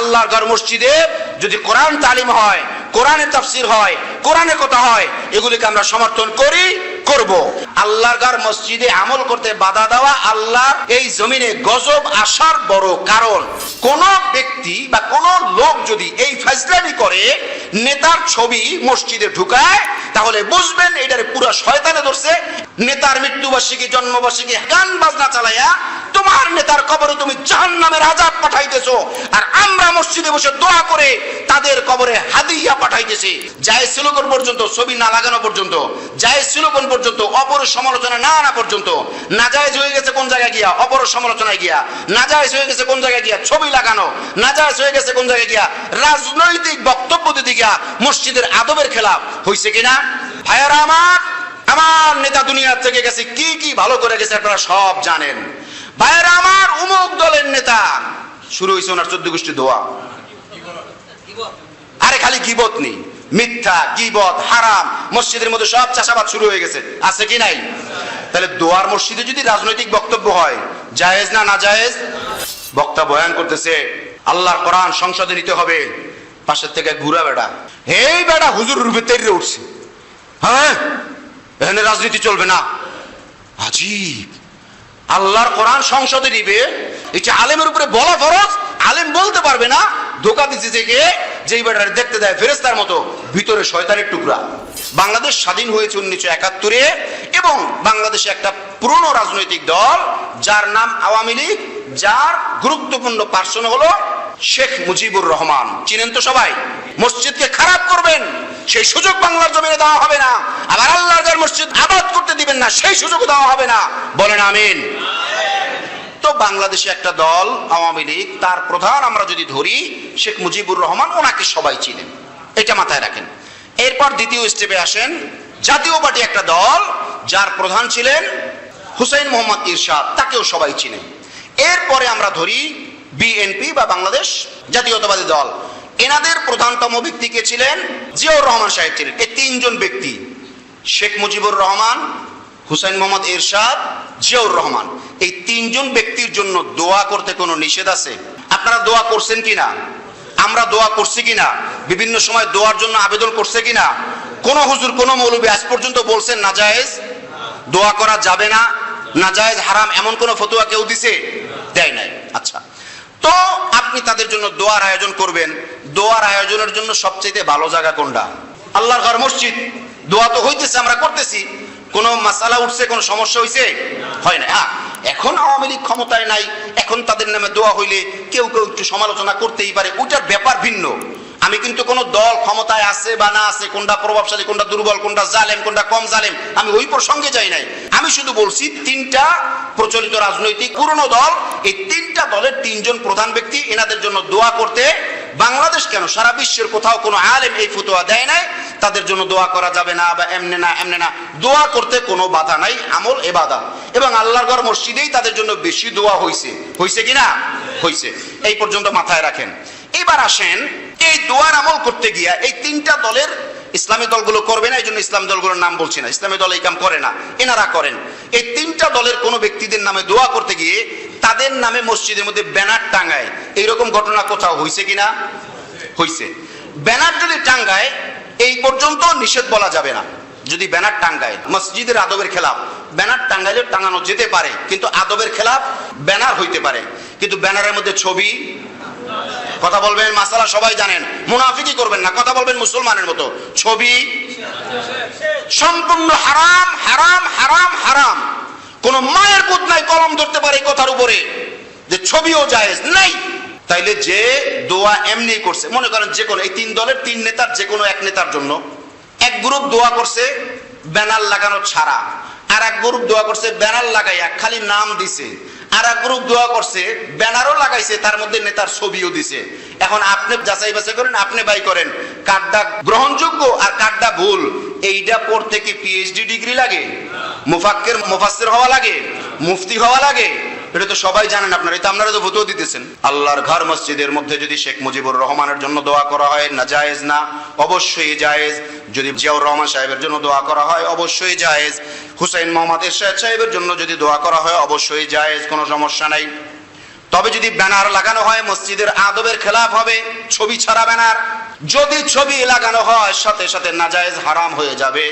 আল্লাহর ঘর মসজিদে যদি কোরআন তালিম হয়, কোরআনে তাফসির হয়, কোরআনে কথা হয়, এগুলিকে আমরা সমর্থন করি, করব। আল্লাহর ঘর মসজিদে আমল করতে বাধা দেওয়া আল্লাহর এই জমিনে গজব আসার বড় কারণ। কোন ব্যক্তি বা কোন লোক যদি এই ফাইজলামি করে, নেতার ছবি মসজিদে ঢুকায়, তাহলে বুঝবেন এটারে পুরা শয়তানে ধরছে। নেতার মৃত্যুবার্ষিকী, জন্মবার্ষিকী গান বাজনা চালাইয়া তোমার নেতার কবরে তুমি জাহান নামের আজাব পাঠাইতেছো। আর আমরা মসজিদে বসে দোয়া করে তাদের কবরে হাদিয়া পাঠাইতেছি। যায় সিলোকন পর্যন্ত, ছবি না লাগানো পর্যন্ত যায় সিলোকন পর্যন্ত, অপর সমালোচনা না আনা পর্যন্ত নাজায়েজ হয়ে গেছে কোন জায়গায় গিয়া, অপর সমালোচনায় গিয়া নাজায়েজ হয়ে গেছে কোন জায়গায় গিয়া ছবি লাগানো নাজায়েজ হয়ে গেছে কোন জায়গায় গিয়া রাজনৈতিক বক্তব্য দিতে গিয়া মসজিদের আদবের খেলাফ হইছে কিনা? ভাইয়ারা আমার আমার নেতা দুনিয়া থেকে গেছে, কি কি ভালো করে গেছে আপনারা সব জানেন। ভাইয়েরা, আমার উমুক দলের নেতা, শুরু হয়েছে ওনার চোদ্দ গোষ্ঠী দোয়া। আরে খালি গিবত নেই, মিথ্যা, গিবত, হারাম, মসজিদের মধ্যে সব চাষাবাদ শুরু হয়ে গেছে। আছে কি নাই? তাহলে দোয়ার মসজিদে যদি রাজনৈতিক বক্তব্য হয়, জায়েজ না না জায়েজ? বক্তা বয়ান করতেছে, আল্লাহর কোরআন সংসদে নিতে হবে, পাশের থেকে ঘুরা বেড়া। এই বেড়া, হুজুর রূপে তেরে উঠছে। হ্যাঁ? এখানে রাজনীতি চলবে না। আজীব। আল্লাহর কোরআন সংসদে নিবে এটা আলেমের উপরে বলা ফরজ, আলেম বলতে পারবে না ধোকা দিচ্ছে থেকে যেই বেটার দেখতে দেয় ফেরেস্তার মতো ভিতরে শয়তানের টুকরা। বাংলাদেশ স্বাধীন হয়েছে উনিশশো একাত্তরে এবং বাংলাদেশে একটা পুরনো রাজনৈতিক দল, যার নাম আওয়ামী লীগ, যার গুরুত্বপূর্ণ পার্সন হলো শেখ মুজিবুর রহমান। চিনেন তো সবাই? মসজিদকে খারাপ করবেন, সেই সুযোগ বাংলার জমিনে দেওয়া হবে না। আবার আল্লাহর ঘর মসজিদ আবাদ করতে দিবেন না, সেই সুযোগ দেওয়া হবে না। বলেন আমিন। তো বাংলাদেশে একটা দল, আওয়ামী লীগ, তার প্রধান আমরা যদি ধরি, শেখ মুজিবুর রহমান, ওনাকে সবাই চিনেন। এটা মাথায় রাখেন। এরপর দ্বিতীয় স্টেপে আসেন, জাতীয় পার্টি একটা দল, যার প্রধান ছিলেন হুসাইন মোহাম্মদ ইরশাদ, তাকেও সবাই চিনেন। এরপরে আমরা ধরি বিএনপি বা বাংলাদেশ জাতীয়তাবাদী দল। এনাদের প্রধানতম ব্যক্তি কে ছিলেন? জিয়াউর রহমান সাহেব ছিলেন। এই তিনজন ব্যক্তি, শেখ মুজিবুর রহমান হুসাইন মোহাম্মদ এরশাদ জিয়াউর রহমান। এই তিনজন ব্যক্তির জন্য দোয়া করতে কোনো নিষেধ আছে? আপনারা দোয়া করছেন কিনা? আমরা দোয়া করছি কিনা? বিভিন্ন সময় দোয়ার জন্য আবেদন করছে কিনা? কোন হুজুর, কোন মৌলবী আজ পর্যন্ত বলছেন না জায়েজ দোয়া করা যাবে না না জায়েজ হারাম, এমন কোন ফতুয়া কেউ দিছে? দেয় নাই। আচ্ছা। তো আপনি তাদের জন্য দোয়ার আয়োজন করবেন। দোয়ার আয়োজনের জন্য সবচেয়ে ভালো জায়গা কোনটা? আল্লাহর ঘর মসজিদ। দোয়া তো হইতেছে, আমরা করতেছি। কোন মাসালা উঠছে, কোন সমস্যা হইছে? হয় না হ্যাঁ এখন আওয়ামী লীগ ক্ষমতায় নাই, এখন তাদের নামে দোয়া হইলে কেউ কেউ একটু সমালোচনা করতেই পারে, ওইটার ব্যাপার ভিন্ন। আমি কিন্তু কোন দল ক্ষমতায় আছে বা না আছে, কোনটা প্রভাবশালী, কোনটা দুর্বল, কোনটা জালেম, কোনটা কম জালেম, আমি ওই প্রসঙ্গে যাই নাই। আমি শুধু বলছি, তিনটা প্রচলিত রাজনৈতিক পুরনো দল, এই তিনটা দলের তিনজন প্রধান ব্যক্তি, এনাদের জন্য দোয়া করতে বাংলাদেশ কেন সারা বিশ্বের কোথাও কোনো আলেম এই ফতোয়া দেয় নাই? তাদের জন্য দোয়া করা যাবে না বা এমনে না এমনে না। দোয়া করতে কোনো বাধা নাই, আমল এবাদা এবং আল্লাহর ঘর মসজিদেই তাদের জন্য বেশি দোয়া হইছে। হয়েছে কি না? হইছে। এই পর্যন্ত মাথায় রাখেন। এবার আসেন, এই দোয়ার আমল করতে গিয়া এই তিনটা দলের ইসলামী দলগুলো করবে না এই জন্য ইসলাম দলগুলোর নাম বলছি না। ইসলামী দল এই কাম করে না, এনারা করেন। এই তিনটা দলের কোনো ব্যক্তিদের নামে দোয়া করতে গিয়ে তাদের নামে মসজিদের মধ্যে ব্যানার টাঙ্গায় এইরকম ঘটনা কোথাও হয়েছে কিনা হয়েছে ব্যানার যদি টাঙ্গায় এই পর্যন্ত নিষেধ বলা যাবে না। যদি ব্যানার টাঙ্গায়, মসজিদের আদবের খেলাফ, ব্যানার টাঙ্গাইলে টাঙানো যেতে পারে, কিন্তু আদবের খেলাফ ব্যানার হইতে পারে। কিন্তু ব্যানারের মধ্যে ছবি, কথা বলবেন, মাসালা সবাই জানেন মুনাফিকি করবেন না, কথা বলবেন মুসলমানের মতো। ছবি, সম্পূর্ণ হারাম হারাম হারাম হারাম। কোন মায়ের পুত নাই কলম ধরতে পারে কথার উপরে, যে ছবিও জায়েজ নাই। তাইলে যে দোয়া এমনি করছে, মনে করেন যে কোনো, এই তিন দলের তিন নেতার যে কোনো এক নেতার জন্য, এক গ্রুপ দোয়া করছে ব্যানার লাগানো ছাড়া, আর এক গ্রুপ দোয়া করছে ব্যানার লাগাইয়া খালি নাম দিছে, আর এক গ্রুপ দোয়া করছে ব্যানারও লাগাইছে, তার মধ্যে নেতার ছবিও দিছে। এখন আপনি যাচাই বাছাই করেন, আপনি বাই করেন কার্ডটা গ্রহণযোগ্য আর কার্ডটা ভুল এইটা পড়তে কি পিএইচডি ডিগ্রি লাগে? মুফাক্কের, মুফাসসির হওয়া লাগে? মুফতি হওয়া লাগে? এটা তো সবাই জানেন আপনারা, এটা আপনারা তো ভূতও দিতেছেন। আল্লাহর ঘর মসজিদের মধ্যে যদি শেখ মুজিবুর রহমানের জন্য দোয়া করা হয়, না জায়েজ না, অবশ্যই জায়েজ। যদি জিয়াউর রহমান সাহেবের জন্য দোয়া করা হয়, অবশ্যই জায়েজ। হুসাইন মোহাম্মদ এরশাদ সাহেবের জন্য যদি দোয়া করা হয়, অবশ্যই জায়েজ, কোনো সমস্যা নাই। তবে যদি ব্যানার লাগানো হয়, মসজিদের আদবের খেলাফ হবে, ছবি ছাড়া ব্যানার। যদি ছবি লাগানো হয়, সাথে সাথে নাজায়েজ হারাম হয়ে যাবে।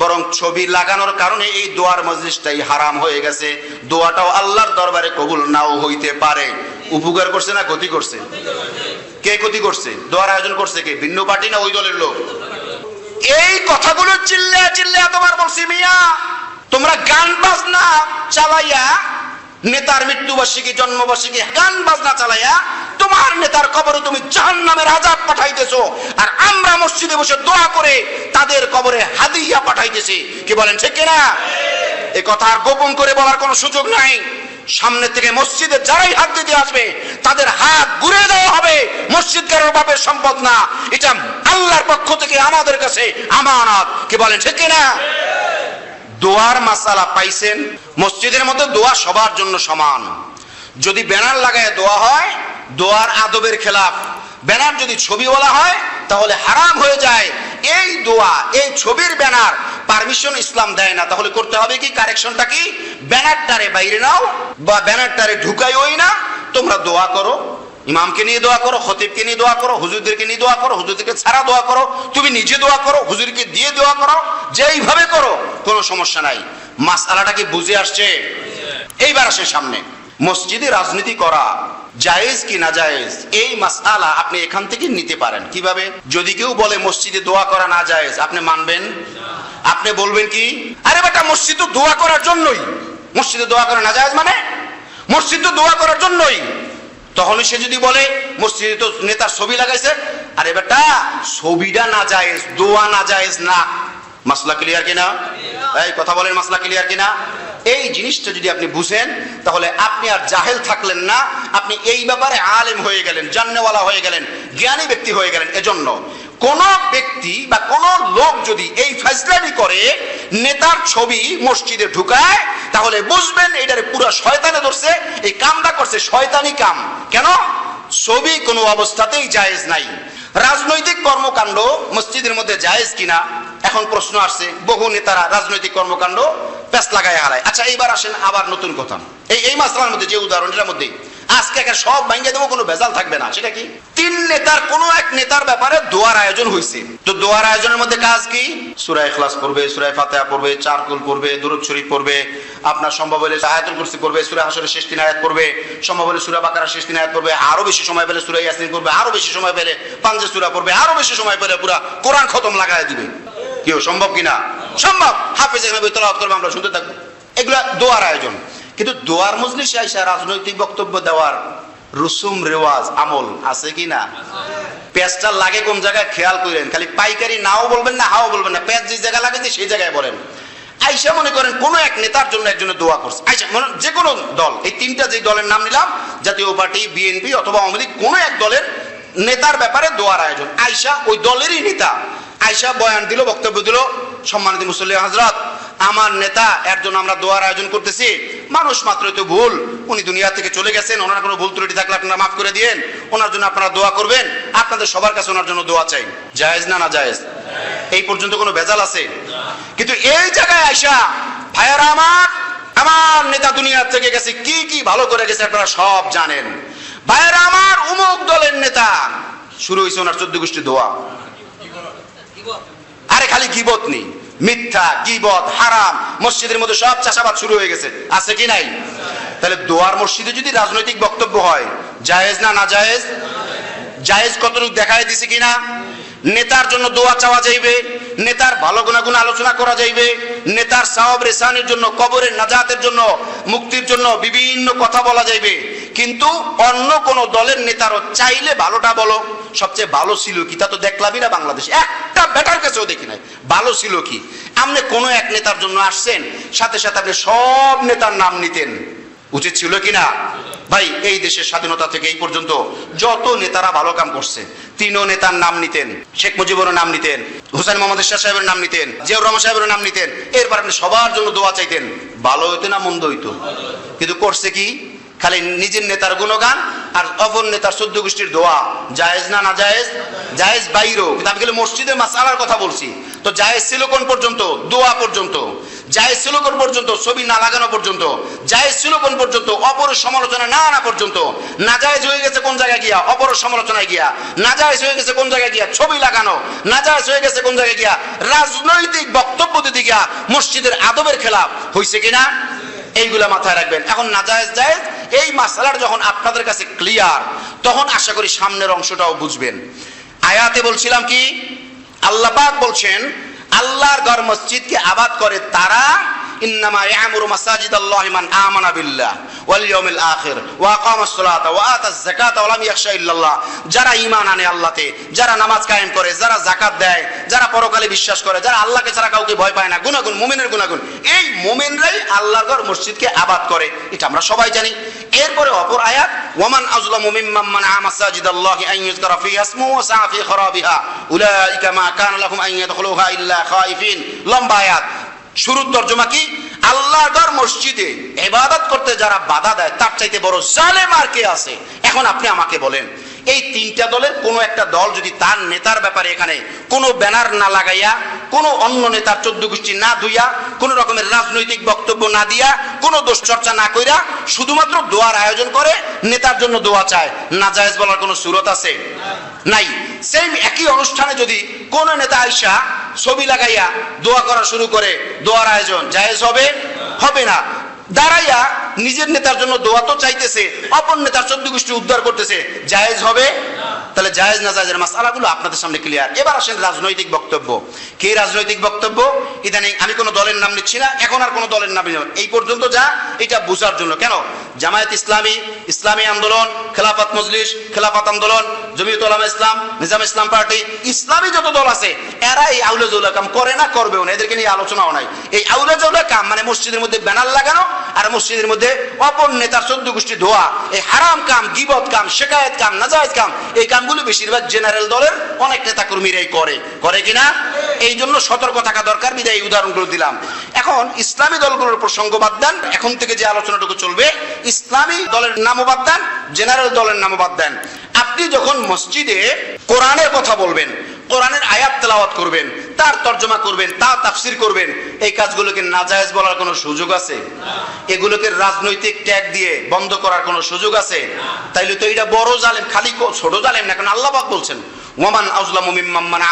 বরং ছবি লাগানোর কারণে এই দোয়ার মজলিসটাই হারাম হয়ে গেছে। দোয়াটাও আল্লাহর দরবারে কবুল নাও হইতে পারে। উপকার করছে না ক্ষতি করছে? কে ক্ষতি করছে? দোয়ার আয়োজন করছে কে? ভিন্ন পার্টি না ওই দলের লোক? এই কথাগুলো চিল্লে চিল্লে তোমার বলছি মিয়া, তোমরা গান বাজনা চালাইয়া নেতার মৃত্যুবার্ষিকী, জন্মবার্ষিকী, গান বাজনা চালাইয়া তোমার নেতার কবরে তুমি জাহান নামের আজাব পাঠাইতেছো। আর আমরা মসজিদে বসে দোয়া করে তাদের কবরে হাদিয়া পাঠাইতেছি। কি বলেন, ঠিক কিনা? এই কথা আর গোপন করে বলার কোনো সুযোগ নাই। সামনে থেকে মসজিদে যারাই হাত দিতে আসবে, তাদের হাত ঘুরে দেওয়া হবে। মসজিদ কারোর বাপের সম্পদ না। এটা আল্লাহর পক্ষ থেকে আমাদের কাছে আমানত। কি বলেন, ঠিক কিনা? দোয়ার মাসালা পাইছেন, মসজিদের মতো দোয়া সবার জন্য সমান। যদি ব্যানার লাগায় দোয়া হয়, দোয়ার আদবের খেলাফ। ব্যানার যদি ছবি বলা হয়, তাহলে হারাম হয়ে যায়। এই দোয়া, এই ছবির ব্যানার পারমিশন ইসলাম দেয় না। তাহলে করতে হবে কি? কারেকশনটা কি? ব্যানারটারে বাইরে নাও বা ব্যানারটারে ঢুকাইওই না। তোমরা দোয়া করো। ইমামকে নিয়ে দোয়া করো, খতিবকে নিয়ে দোয়া করো, হুজুরদেরকে নিয়ে দোয়া করো, হুজুরদেরকে ছাড়া দোয়া করো, তুমি নিজে দোয়া করো, হুজুরকে দিয়ে দোয়া করো, যেইভাবে করো, কোনো সমস্যা নাই। মাসালাটা কি বুঝে আসছে? এইবার আসে সামনে। মসজিদে রাজনীতি করা জায়েজ কি না জায়েজ? এই মাসালা আপনি এখান থেকে নিতে পারেন। কীভাবে? যদি কেউ বলে মসজিদে দোয়া করা না জায়েজ, আপনি মানবেন? আপনি বলবেন কি? আরে বেটা, মসজিদ তো দোয়া করার জন্যই। মসজিদে দোয়া করা না জায়েজ মানে? মসজিদ তো দোয়া করার জন্যই। তখন সে যদি বলে, মসজিদে তো নেতার ছবি লাগাইছে, আরে বেটা, ছবিটা না জায়েজ, দোয়া না জায়েজ না। মাসলা ক্লিয়ার কিনা? এই, কথা বলেন, মাসলা ক্লিয়ার কিনা? এই জিনিসটা যদি আপনি বুঝেন, তাহলে আপনি আর জাহেল থাকলেন না। আপনি এই ব্যাপারে আলেম হয়ে গেলেন জান্নেওয়ালা হয়ে গেলেন, জ্ঞানী ব্যক্তি হয়ে গেলেন। এজন্য কোন ব্যক্তি বা কোন লোক যদি এই ফেসলামি করে, নেতার ছবি মসজিদে ঢুকায়, তাহলে বুঝবেন এটারে পুরো শয়তানে ধরছে, এই কামটা করছে শয়তানি কাম। কেন? ছবি কোনো অবস্থাতেই জায়েজ নাই। রাজনৈতিক কর্মকাণ্ড মসজিদের মধ্যে জায়েজ কিনা? এখন প্রশ্ন আসছে, বহু নেতারা রাজনৈতিক কর্মকাণ্ড প্যাস লাগায় হারায়। আচ্ছা এইবার আসেন আবার নতুন কথা। এই এই মাসলার মধ্যে যে উদাহরণ উদাহরণটার মধ্যে আজকে একা সব ভাঙ্গে দেবো, কোনো ভেজাল থাকবে না। সেটা কি? তিন নেতার, কোন এক নেতার ব্যাপারে দোয়ার আয়োজন হয়েছে তো দোয়ার আয়োজনের মধ্যে কাজ কি? সুরায় ইখলাস পড়বে সুরায় ফাতেহা পড়বে, চারকুল পড়বে, দুরুদ শরীফ পড়বে, আপনার সম্ভব হলে আয়াতুল কুরসি পড়বে, সূরা হাসরের শেষ তিন আয়াত পড়বে, সম্ভব হলে সূরা বাকারার শেষ তিন আয়াত পড়বে, আরও বেশি সময় পেলে সূরা ইয়াসিন পড়বে, আরও বেশি সময় পেলে পাঞ্জে সূরা পড়বে, আরও বেশি সময় পেলে পুরা কোরআন খতম লাগায় দিবে। কেউ সম্ভব কিনা? সম্ভব। হাফেজ এখানে তেলাওয়াত করবে, আমরা শুনতে থাকব। এগুলা দোয়ার আয়োজন। কিন্তু দোয়ার মজলিসে আইসা রাজনৈতিক বক্তব্য দেওয়ার রুসুম, রেওয়াজ, আমল আছে কি না? পেঁচটা লাগে কোন জায়গায় খেয়াল করেন, খালি পাইকারি নাও বলবেন না, হাও বলবেন না পেঁচ যে জায়গায় লাগে সেই জায়গায় বলেন। আইসা মনে করেন কোন এক নেতার জন্য একজনের দোয়া করছে। আইসা মনে যে কোনো দল, এই তিনটা যে দলের নাম নিলাম, জাতীয় পার্টি, বিএনপি অথবা আওয়ামী লীগ, কোনো এক দলের নেতার ব্যাপারে দোয়ার আয়োজন। আইসা ওই দলেরই নেতা। আইসা বয়ান দিল, বক্তব্য দিল সম্মানিত মুসল্লি হাজরত আমার নেতা, এর জন্য আমরা দোয়ার আয়োজন করতেছি। মানুষ মাত্রই তো ভুল। উনি দুনিয়া থেকে চলে গেছেন, ওনার কোনো ভুল ত্রুটি থাকলে আপনারা মাফ করে দিয়েন। ওনার জন্য আপনারা দোয়া করবেন। আপনাদের সবার কাছে ওনার জন্য দোয়া চাই। জায়েজ না না জায়েজ? এই পর্যন্ত কোনো ভেজাল আছে? কিন্তু এই জায়গায় আইসা, ভাইয়ারা আমার আমার নেতা দুনিয়া থেকে গেছে, কি কি ভালো করে গেছে আপনারা সব জানেন। ভাইয়ারা আমার উমুক দলের নেতা। শুরু হয়েছে ওনার চোদ্দ গোষ্ঠী দোয়া। আরে খালি গিবত নেই। মিথ্যা, গিবত, হারাম, মসজিদের মধ্যে সব চাষাবাদ শুরু হয়ে গেছে। আছে কি নাই? তাহলে দোয়ার মসজিদে যদি রাজনৈতিক বক্তব্য হয়, জায়েজ না না জায়েজ? জায়েজ কতটুকু দেখায় দিছে কিনা? নেতার জন্য দোয়া চাওয়া যাইবে, নেতার ভালো গুণাগুণ আলোচনা করা যাইবে, নেতার সাহব রেসানের জন্য, কবরের নাজাতের জন্য, মুক্তির জন্য বিভিন্ন কথা বলা যাইবে। কিন্তু অন্য কোন দলের নেতারও চাইলে ভালোটা বলো। সবচেয়ে ভালো ছিল কি? তা তো দেখলামই না বাংলাদেশ। একটা বেটার কাছেও দেখি নাই। ভালো ছিল কি? আপনি কোনো এক নেতার জন্য আসছেন, সাথে সাথে আপনি সব নেতার নাম নিতেন। উচিত ছিল কি না? ভাই, এই দেশের স্বাধীনতা থেকে এই পর্যন্ত যত নেতারা ভালো কাম করছে, তিনও নেতার নাম নিতেন। শেখ মুজিবুরের নাম নিতেন। হুসাইন মোহাম্মদ শাহ সাহেবের নাম নিতেন। জিয়াউর রহমান সাহেবের নাম নিতেন। এরপর আপনি সবার জন্য দোয়া চাইতেন। ভালো হইতো না, মন্দ হইতো। কিন্তু করছে কি? খালি নিজের নেতার গুণগান আর অপর নেতার চোদ্দ গোষ্ঠীর দোয়া। জায়েজ না না জায়েজ? জায়েজ বাইরও। কিন্তু আমি খালি মসজিদে মাসালার কথা বলছি। তো জায়েজ ছিল কোন পর্যন্ত? দোয়া পর্যন্ত। জায়েজ সিলোকন পর্যন্ত? ছবি না লাগানো পর্যন্ত। জায়েজ কোন পর্যন্ত? অপরের সমালোচনা না আনা পর্যন্ত। নাজায়েজ হয়ে গেছে কোন জায়গায় গিয়া? অপরের সমালোচনায় গিয়া। নাজায়েজ হয়ে গেছে কোন জায়গায় গিয়া? ছবি লাগানো। নাজায়েজ হয়ে গেছে কোন জায়গায় গিয়া? রাজনৈতিক বক্তব্য দিতে গিয়া মসজিদের আদবের খেলাফ। হয়েছে কিনা? এইগুলা মাথায় রাখবেন। এখন নাজায়েজ জায়েজ এই মাসালার যখন আপনাদের কাছে ক্লিয়ার তখন আশা করি সামনের অংশটাও বুঝবেন। আয়াতে বলছিলাম কি? আল্লাপাক বলছেন, আল্লাহর গড় মসজিদকে আবাদ করে তারা ইন্নামা ইয়ামুরু মাসাজিদাল্লাহি মান আমানা বিল্লাহ ওয়াল ইয়াউমিল আখির ওয়া আকামাস সালাতা ওয়া আতাজ যাকাতা ওয়া লাম যারা ঈমান আনে আল্লাহতে, যারা নামাজ কায়েম করে, যারা যাকাত দেয়, যারা পরকালে বিশ্বাস করে, যারা আল্লাহকে ছাড়া কাউকে ভয় পায় না গুনাহগুন মুমিনের গুনাহগুন এই মুমিনরাই আল্লাহর ঘর মসজিদকে আবাদ করে। এটা আমরা সবাই জানি। এরপরে অপর আয়াত, ওয়ামান আজলামু মিম্মান মানআ মাসাজিদাল্লাহি আন ইউযকারা ফিহা ইসমুহু ওয়া সাআ ফি খারাবিহা। উলাইকা মা কানা লাহুম আন ইয়াদখুলুহা ইল্লা খাইফিন। লম্বা আয়াত। শুরুর তর্জমা কি? আল্লাহর ঘর মসজিদে ইবাদত করতে যারা বাধা দেয়, তার চাইতে বড় জালেম আর কে আছে? এখন আপনি আমাকে বলেন, এই তিনটা দলের কোনো একটা দল যদি তার নেতার ব্যাপারে এখানে কোনো ব্যানার না লাগাইয়া, কোনো অন্য নেতার চোদ্দ গোষ্ঠী না ধুইয়া, কোনো রকমের রাজনৈতিক বক্তব্য না দিয়া, কোনো দোষ চর্চা না কইরা শুধুমাত্র দোয়ার আয়োজন করে, নেতার জন্য দোয়া চায় না জায়েজ বলার কোনো সুরত আছে? নাই। সেম একই অনুষ্ঠানে যদি কোন নেতা আইসা ছবি লাগাইয়া দোয়া করা শুরু করে, দোয়ার আয়োজন। জায়েজ হবে? হবে না। দাঁড়াইয়া নিজের নেতার জন্য দোয়া তো চাইতেছে, অপর নেতার চোদ্দ গোষ্ঠী উদ্ধার করতেছে। জায়েজ হবে? তাহলে জায়েজ না জায়েজের মাসালাগুলো আপনাদের সামনে ক্লিয়ার এবার আসেন রাজনৈতিক বক্তব্য। কে রাজনৈতিক বক্তব্য? ইদানিং আমি কোনো দলের নাম নিচ্ছি না, এখন আর কোনো দলের নাম নিলাম। এই পর্যন্ত যা, এটা বোঝার জন্য। কেন? জামায়াত ইসলামী ইসলামী আন্দোলন, খেলাফত মজলিস, খেলাফত আন্দোলন জমিয়ত ইসলাম, নিজাম ইসলাম পার্টি, ইসলামী যত দল আছে, এরা এই কাম করে না, করবেও না। এদেরকে নিয়ে আলোচনাও নাই। এই কাম মানে মসজিদের মধ্যে ব্যানার লাগানো আর মসজিদের মধ্যে অপর নেতার চোদ্দ গোষ্ঠী ধোয়া। এই হারাম কাম, গিবত কাম কাম নাজায়জ কাম, এই কামগুলো বেশিরভাগ জেনারেল দলের অনেক নেতা কর্মীরাই করে। করে কিনা? এই জন্য সতর্ক থাকা দরকার, বিদায় এই উদাহরণগুলো দিলাম। এখন ইসলামী দলগুলোর প্রসঙ্গ বাদ দেন। এখন থেকে যে আলোচনাটুকু চলবে, ইসলামী দলের নামও বাদ দেন, জেনারেল দলের নামও বাদ দেন। আপনি যখন মসজিদে কোরআনের কথা বলবেন, কোরআনের আয়াত তেলাওয়াত করবেন, তার তর্জমা করবেন, তা তাফসির করবেন, এই কাজগুলোকে নাজায়েজ বলার কোনো সুযোগ আছে? এগুলোকে রাজনৈতিক ট্যাগ দিয়ে বন্ধ করার কোনো সুযোগ আছে? তাইলে তো এটা বড় জালেম, খালি ছোট জালেম না, কারণ আল্লাহ বলছেন ওয়ামান আজলামু মিম্মান মানা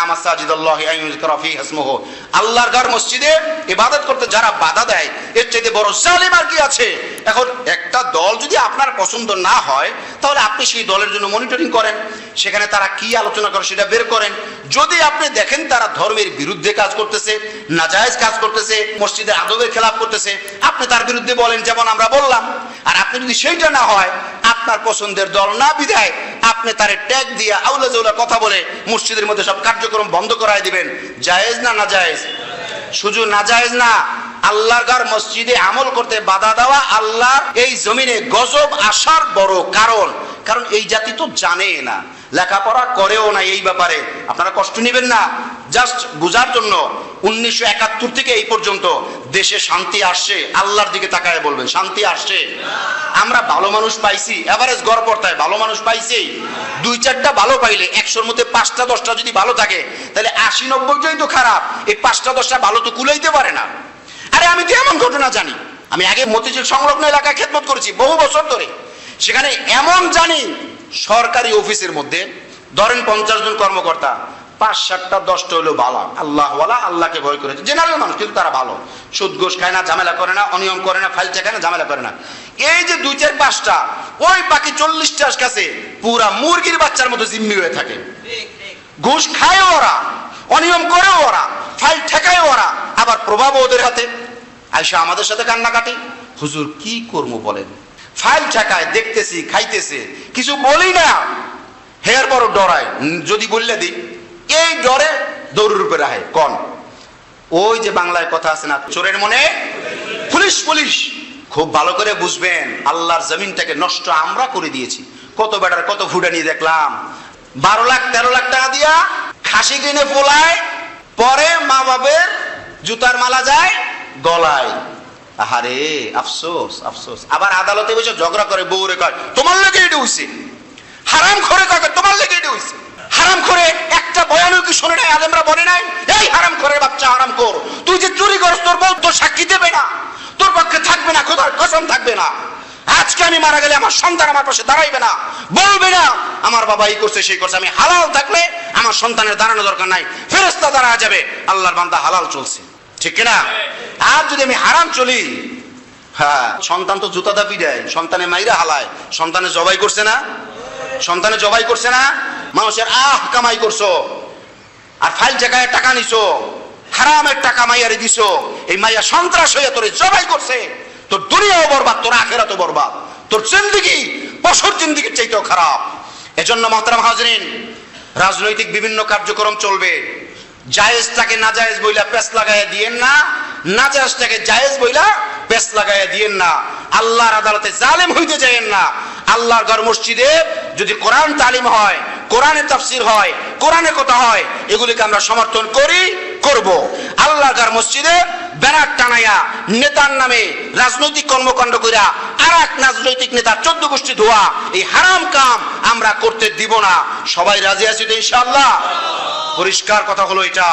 আল্লাহর মসজিদে ইবাদত করতে যারা বাধা দেয়, এর চাইতে বড় জালেম আর কি আছে? এখন একটা দল যদি আপনার পছন্দ না হয়, তাহলে আপনি সেই দলের জন্য মনিটরিং করেন। সেখানে তারা কি আলোচনা করে সেটা বের করেন। যদি আপনি দেখেন তারা ধর্মের বিরুদ্ধে কাজ করতেছে, নাজায়েজ কাজ করতেছে, মসজিদের আদবের খেলাপ করতেছে, আপনি তার বিরুদ্ধে বলেন, যেমন আমরা বললাম, আর আপনি যদি সেইটা না হয়, আপনার পছন্দের দল না বিধায় আপনি তারে ট্যাগ দিয়ে আউলা জৌলা কথা বলে মসজিদের মধ্যে সব কার্যক্রম বন্ধ করায় দিবেন। জায়েজ না না জায়েজ শুধু না জায়েজ না, আল্লাহর ঘর মসজিদে আমল করতে বাধা দেওয়া আল্লাহ এই জমিনে গজব আসার বড় কারণ। কারণ এই জাতি তো জানে না, লেখাপড়া করেও না এই ব্যাপারে। আপনারা কষ্ট নেবেন না। জাস্ট বোঝার জন্য উনিশশো একাত্তর থেকে এই পর্যন্ত দেশে শান্তি আসছে, আল্লাহর দিকে তাকায় বলবেন, শান্তি আসছে। আমরা ভালো মানুষ পাইছি এভারেজ গড় পড়তায় ভালো মানুষ পাইছি। দুই চারটা ভালো পাইলে, একশোর মধ্যে পাঁচটা, দশটা যদি ভালো থাকে, তাহলে আশি নব্বইটাই তো খারাপ, এই পাঁচটা, দশটা ভালো তো কুলাইতে পারে না। আরে আমি তো এমন ঘটনা জানি। আমি আগে মতিঝিল সংলগ্ন এলাকায় খেদমত করেছি, বহু বছর ধরে। সেখানে এমন জানি, সরকারি অফিসের মধ্যে, ধরেন পঞ্চাশ জন কর্মকর্তা পাঁচ সাতটা দশটা হলো ভালো আল্লাহওয়ালা আল্লাহকে ভয় করেছে। জেনারেল মানুষ, কিন্তু তারা ভালো। সুদ ঘোষ খায় না, ঝামেলা করে না, অনিয়ম করে না ফাইল চেকায় না ঝামেলা করে না। এই যে দুই চার পাঁচটা, ওই বাকি চল্লিশটার কাছে পুরা মুরগির বাচ্চার মতো জিম্মি হয়ে থাকে। ঘুষ খায় ওরা, অনিয়ম করে ওরা, ফাইল ঠেকায় ওরা, আবার প্রভাব ওদের হাতে। আইসা আমাদের সাথে কান্নাকাটি? হুজুর, কি করব বলেন? ফাইল ঠেকায়, দেখতেছি, খাইতেছে। কিছু বলি না। হেয়ার বড় ডরায়। যদি বললে দিই। এই ডরে দৌড়ের উপরে কন? ওই যে বাংলায় কথা আছে না, চোরের মনে? Police police. খুব ভালো করে বুঝবেন, আল্লাহর জমিনটাকে নষ্ট আমরা করে দিয়েছি। কত বেটার, কত ফুটানি দেখলাম। বারো লাখ, তেরো লাখ টাকা দিয়া খাসি কিনে পোলায়, পরে মা বাবের জুতার মালা যায়, গলায়। আহারে, আফসোস আফসোস। আবার আদালতে বসে ঝগড়া করে বউরে কয়, তোমার লেগে এটা হইছে? হারাম করে কয়, তোমার লেগে এটা হইছে? হারাম করে একটা ভয়ানক শুনে নাই, আলেমরা বলে নাই, এই হারাম করে বাচ্চা হারাম কর তুই যে চুরি করছ তোর বল তোর সাক্ষী দেবে না। তোর পক্ষে থাকবে না, খোদার কসম থাকবে না। আজকে আমি মারা গেলে আমার সন্তান আমার পাশে দাঁড়াইবে না। বলবে না, আমার বাবা এই করছে, সেই করছে। আমি হালাল থাকলে আমার সন্তানের দাঁড়ানো দরকার নাই। ফেরস্তা দাঁড়া যাবে, আল্লাহর বান্দা হালাল চলছে। ঠিক কিনা? আর যদি আমি হারাম চলি হ্যাঁ সন্তান তো জুতা দাবি দেয়, সন্তানের মাইরা হালায়। সন্তানে জবাই করছে না? সন্তানে জবাই করছে না? মানুষের, আহ, কামাই করছ। আর ফাইল জায়গায় টাকা নিছো। হারামের টাকা মাইয়ারে দিছো। এই মাইয়া সন্ত্রাস হয়ে তোরে জবাই করছে। তোর দুনিয়াও বরবাদ, তোর আখেরাতও বরবাদ। তোর জিন্দিগি, পশুর জিন্দিগির চাইতেও খারাপ। এজন্য মহতারাম হাজরিন, রাজনৈতিক বিভিন্ন কার্যক্রম চলবে। জায়েজটাকে নাজায়েজ বইলা পেস লাগাইয়া দিয়েন না। নাজায়েজটাকে জায়েজ বইলা পেস লাগাইয়া দিয়েন না। আল্লাহর আদালতে জালেম হইতে যাইয়েন না। আল্লাহর ঘর মসজিদে যদি কোরআন তালিম হয় কোরআনের তাফসির হয়, কোরআনে কথা হয়, এগুলিকে আমরা সমর্থন করি, করব। আল্লাহর মসজিদে ব্যানার টানাইয়া নেতার নামে রাজনৈতিক কর্মকাণ্ড করিয়া আর এক রাজনৈতিক নেতা চোদ্দ গোষ্ঠী ধোয়া, এই হারাম কাম আমরা করতে দিব না। সবাই রাজি আছি তো ইনশাল্লাহ পরিষ্কার কথা হলো এটা।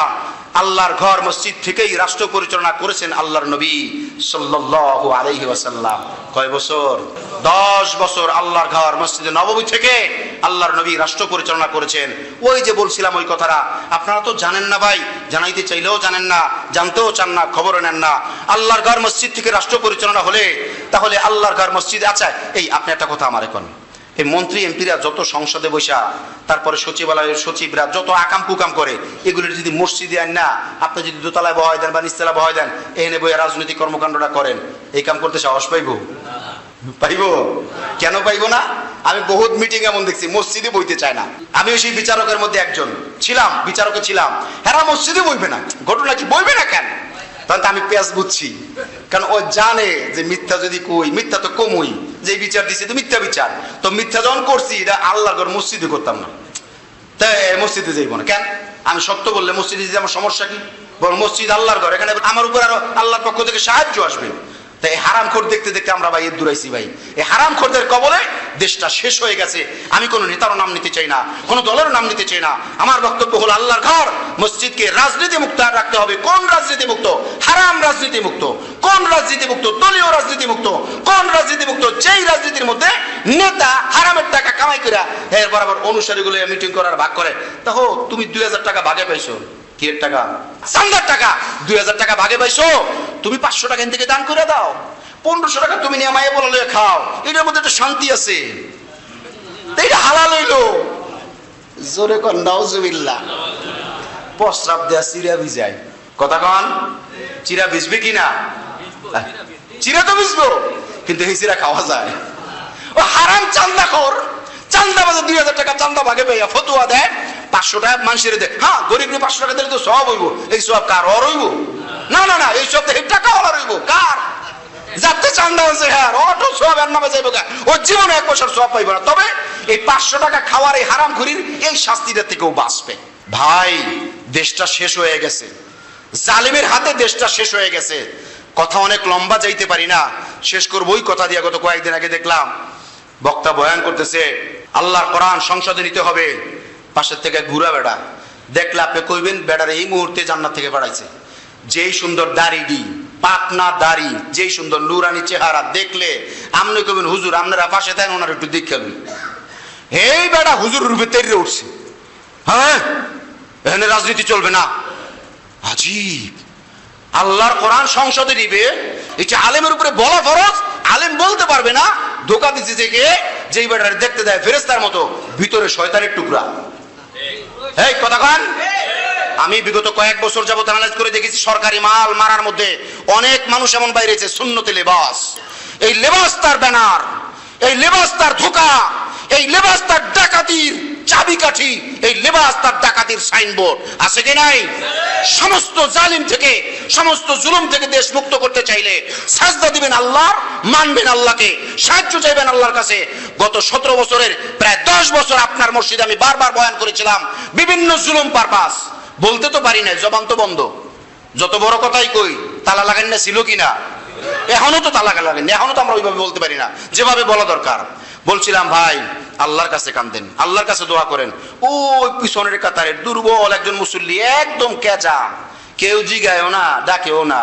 আল্লাহর ঘর মসজিদ থেকেই রাষ্ট্র পরিচালনা করেছেন আল্লাহর নবী সাল্লাল্লাহু আলাইহি ওয়াসাল্লাম। কয় বছর? দশ বছর আল্লাহর ঘর মসজিদে নবমী থেকে আল্লাহর নবী রাষ্ট্র পরিচালনা করেছেন। ওই যে বলছিলাম ওই কথাটা, আপনারা তো জানেন না ভাই, জানাইতে চাইলেও জানেন না, জানতেও চান না খবর নেন না। আল্লাহর ঘর মসজিদ থেকে রাষ্ট্র পরিচালনা হলে, তাহলে আল্লাহর ঘর মসজিদ আচ্ছা এই, আপনি একটা কথা আমার এখন এই মন্ত্রী, এমপিরা যত সংসদে বসা, তারপরে সচিবালয়ের সচিবরা যত আকাম কুকাম করে, এগুলির যদি মসজিদে আন না, আপনি যদি দোতলায় বহায় দেন বা নিচতলা বহাই দেন এনে বইয়া রাজনৈতিক কর্মকাণ্ডটা করেন। এই কাম করতে সাহস পাইব? পাইব? কেন পাইব না? আমি বহুত মিটিং এমন দেখছি, মসজিদে বইতে চায় না। আমিও সেই বিচারকের মধ্যে একজন। ছিলাম, বিচারকে ছিলাম। হ্যাঁ মসজিদে বইবে না। ঘটনা কি? বইবে না কেন? তখন আমি পেঁয়াজ বুঝছি। কারণ ও জানে যে মিথ্যা যদি কই, মিথ্যা তো কমই। যে বিচার দিছে তো মিথ্যা বিচার। তো মিথ্যা যখন করছি, এটা আল্লাহ ঘর মসজিদে করতাম না। তাই মসজিদে যাইব না। কেন? আমি সত্য বললে মসজিদে যেতে আমার সমস্যা কি? বরং মসজিদ আল্লাহর ঘর। এখানে আমার উপর আরও আল্লাহর পক্ষ থেকে সাহায্য আসবে। তাই এই হারাম খোর দেখতে দেখতে আমরা ভাই দূরাইছি ভাই। এই হারাম খোরদের কবলে দেশটা শেষ হয়ে গেছে। আমি কোনো নেতারও নাম নিতে চাই না, কোনো দলেরও নাম নিতে চাই না। আমার বক্তব্য হলো আল্লাহর ঘর। মসজিদকে রাজনীতি মুক্ত রাখতে হবে। কোন রাজনীতি মুক্ত হারাম রাজনীতি মুক্ত কোন রাজনীতি মুক্ত দলীয় রাজনীতি মুক্ত কোন রাজনীতি মুক্ত যেই রাজনীতির মধ্যে নেতা হারামের টাকা কামাই করে এর বরাবর অনুসারীগুলো মিটিং করার ভাগ করে। তাহো তুমি দুই হাজার টাকা ভাগে পাইছো। কি এর টাকা? চান্দার টাকা। দুই হাজার টাকা ভাগে পাইছো? তুমি পাঁচশো টাকা থেকে দান করে দাও। পনেরোশো টাকা তুমি নিয়ে মায়ে বলে খাও। এটার মধ্যে একটা শান্তি আছে। এটা হালাল হইল। জোরে কর নাউজুবিল্লা প্রস্রাব দেয়া চিরা ভিজায়। কথা কন, চিরা ভিজবে কি না? চিরা তো ভিজবো, কিন্তু এই চিরা খাওয়া যায়। ও হারাম চান্দা কর চান্দা বাজে দুই হাজার টাকা চান্দা ভাগে পাইয়া ফতুয়া দেয়। পাঁচশো টাকা মানুষের দেয় হ্যাঁ গরিব পাঁচশো টাকা দিলে তো সব হইব। এই সব কার? অর হইব? না না না, এই সব দেখে টাকা ওলা রইব। কার? যাতে চান্দা আছে হ্যাঁ অটো সব এর নামে ও জীবনে এক বছর সব পাইব না। তবে এই পাঁচশো টাকা খাওয়ার এই হারাম ঘুরির এই শাস্তিটা থেকেও বাঁচবে। ভাই, দেশটা শেষ হয়ে গেছে। জালিমের হাতে দেশটা শেষ হয়ে গেছে। কথা অনেক লম্বা যাইতে পারি না। শেষ করব ওই কথা দিয়ে গত কয়েকদিন আগে দেখলাম, বক্তা বয়ান করতেছে, আল্লাহর কোরআন সংসদে নিতে হবে। পাশের থেকে ঘুরা বেড়া। দেখলে আপনি কইবেন, বেড়ার এই মুহূর্তে জান্নাত থেকে বেড়াইছে। যেই সুন্দর দাড়ি দি, পাতনা দাড়ি, যেই সুন্দর নুরানি চেহারা দেখলে আপনি কইবেন, হুজুর, আপনারা পাশে থাকেন, ওনার একটু দেখবেন এই বেড়া হুজুর রূপে তেরে উঠছে। হ্যাঁ এখানে রাজনীতি চলবে না। আজীব। আল্লাহর কোরআন সংসদে নিবে এটা আলেমের উপরে বলা ফরজ, আলেম বলতে পারবে না, ধোকা দিচ্ছে থেকে যেই বেটার দেখতে দেয় ফেরেস্তার মতো, ভিতরে শয়তানের টুকরা। এই কথা কন আমি বিগত কয়েক বছর যাবত অ্যানালাইজ করে দেখেছি, সরকারি মাল মারার মধ্যে অনেক মানুষ এমন বাইরেছে শূন্যতে লেবাস। এই লেবাস তার ব্যানার, এই লেবাস তার ধোকা, এই লেবাস তার ডাকাতির চাবিকাঠি, এই লেবাস তার ডাকাতির সাইনবোর্ড। আছে কি নাই? সমস্ত জালিম থেকে সমস্ত জুলুম থেকে দেশ মুক্ত করতে চাইলে সাজদা দিবেন আল্লাহর, মানবেন আল্লাহকে, সাহায্য চাইবেন আল্লাহর কাছে। গত সতেরো বছরের প্রায় দশ বছর আপনার মসজিদে আমি বারবার বয়ান করেছিলাম, বিভিন্ন জুলুম পারপাস। বলতে তো পারি না জবান তো বন্ধ। যত বড় কথাই কই, তালা লাগান না, ছিল কিনা? এখনও তো তালা লাগান এখনও তো আমরা ওইভাবে বলতে পারি না। যেভাবে বলা দরকার। বলছিলাম, ভাই, আল্লাহর কাছে কান্দেন, আল্লাহর কাছে দোয়া করেন। ওই পিছনের কাতারে দুর্বল একজন মুসল্লি একদম কেজা কেউ জিগায়ও না, ডাকেও না।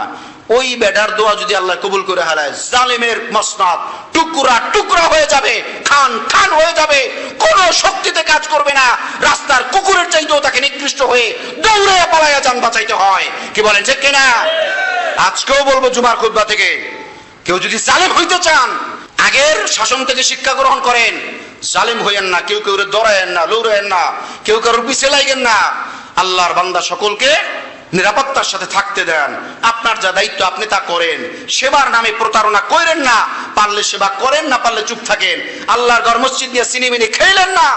ওই বেডার দোয়া যদি আল্লাহ কবুল করে হারায়, জালিমের মসনাদ টুকরা টুকরা হয়ে যাবে, খান খান হয়ে যাবে, কোন শক্তিতে কাজ করবে না। রাস্তার কুকুরের চাইতেও তাকে নিকৃষ্ট হয়ে দৌড়ে পালাইয়া যান বাঁচাইতে হয়। কি বলেন, ঠিক কিনা? আজকেও বলব জুমার খুদ্া থেকে, কেউ যদি জালেম হইতে চান, আগের শাসন থেকে শিক্ষা গ্রহণ করেন, জালেম হইয়েন না, কেউ কেউ দৌড়ায়েন না, লৌড়ায়েন না, কেউ কারোর পিছিয়ে লাগেন না। আল্লাহর বান্দা সকলকে নিরাপত্তার সাথে থাকতে দেন। আপনার যা দায়িত্ব, আপনি তা করেন। সেবার নামে প্রতারণা করেন না। পারলে সেবা করেন, না পারলে চুপ থাকেন। আল্লাহর ঘর মসজিদ নিয়ে সিনেমিনি খেলেন না।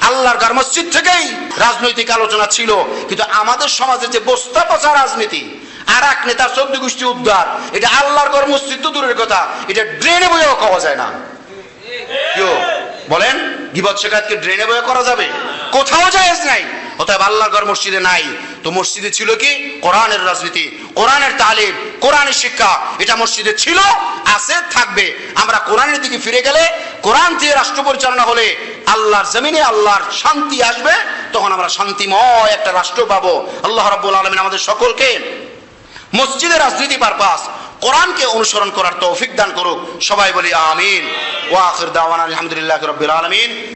আল্লাহর ঘর মসজিদ থেকেই রাজনৈতিক আলোচনা ছিল। কিন্তু আমাদের সমাজে যে বস্তা পচা রাজনীতি, আর এক নেতার চোদ্দ গোষ্ঠী উদ্ধার, এটা আল্লাহর ঘর মসজিদ তো দূরের কথা। এটা ড্রেনে বইও খাওয়া যায় না। বলেন, গিবত শেখাতকে ড্রেনে বয়ে করা যাবে? কোথাও জায়েজ নাই। অতএব আল্লাহর ঘর মসজিদে নাই। তো মসজিদে ছিল কি? কোরআনের রাজনীতি, কোরআনের তালিম, কোরআনের শিক্ষা। এটা মসজিদে ছিল, আছে, থাকবে। আমরা কোরআনের দিকে ফিরে গেলে, কোরআন দিয়ে রাষ্ট্র পরিচালনা হলে আল্লাহর জমিনে আল্লাহর শান্তি আসবে, তখন আমরা শান্তিময় একটা রাষ্ট্র পাবো। আল্লাহ রাব্বুল আলামিন আমাদের সকলকে মসজিদের রাজনীতি পারপাস, কোরআনকে অনুসরণ করার তৌফিক দান করুক। সবাই বলি আমিন। ওয়া দাওয়ানা আলহামদুলিল্লাহি রাব্বিল আলামিন।